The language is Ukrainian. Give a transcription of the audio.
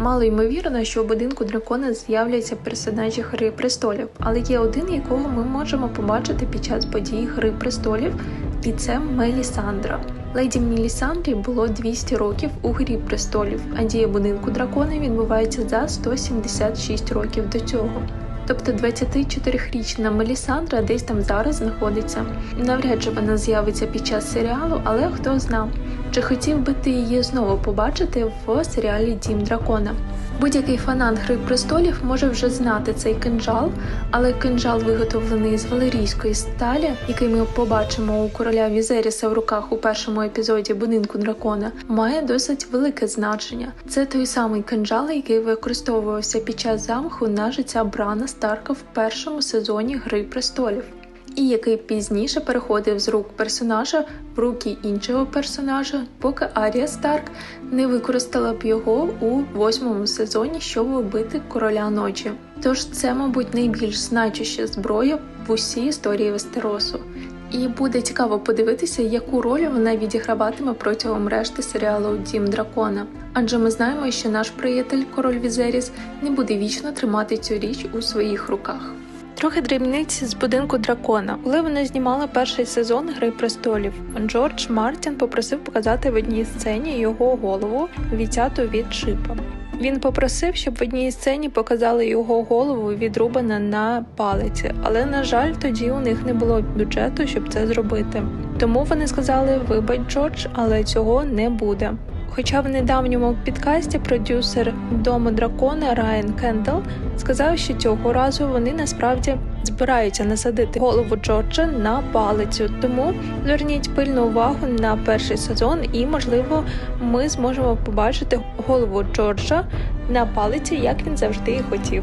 Мало ймовірно, що у будинку дракона з'являться персонажі Гри престолів, але є один, якого ми можемо побачити під час подій Гри престолів, і це Мелісандра. Леді Мелісандрі було 200 років у Грі престолів, а дія будинку дракона відбувається за 176 років до цього. Тобто 24-річна Мелісандра десь там зараз знаходиться. Навряд чи вона з'явиться під час серіалу, але хто зна. Чи хотів би ти її знову побачити в серіалі Дім Дракона? Будь-який фанат Гри престолів може вже знати цей кинджал, але кинджал виготовлений з валерійської сталі, який ми побачимо у короля Візеріса в руках у першому епізоді будинку дракона, має досить велике значення. Це той самий кинджал, який використовувався під час замаху на життя Брана Старка в першому сезоні Гри престолів. І який пізніше переходив з рук персонажа в руки іншого персонажа, поки Арія Старк не використала б його у восьмому сезоні, щоб вбити короля ночі. Тож це, мабуть, найбільш значуща зброя в усій історії Вестеросу. І буде цікаво подивитися, яку роль вона відіграватиме протягом решти серіалу Дім Дракона. Адже ми знаємо, що наш приятель король Візеріс не буде вічно тримати цю річ у своїх руках. Трохи дрібниць з будинку дракона. Коли вони знімали перший сезон Гри престолів, Джордж Мартін попросив показати в одній сцені його голову, відтяту від шипа. Він попросив, щоб в одній сцені показали його голову відрубана на палиці, але на жаль, тоді у них не було бюджету, щоб це зробити. Тому вони сказали: Вибач, Джордж, але цього не буде. Хоча в недавньому підкасті продюсер дому дракона Райан Кендал сказав, що цього разу вони насправді збираються насадити голову Джорджа на палицю. Тому зверніть пильну увагу на перший сезон, і можливо ми зможемо побачити голову Джорджа на палиці, як він завжди і хотів.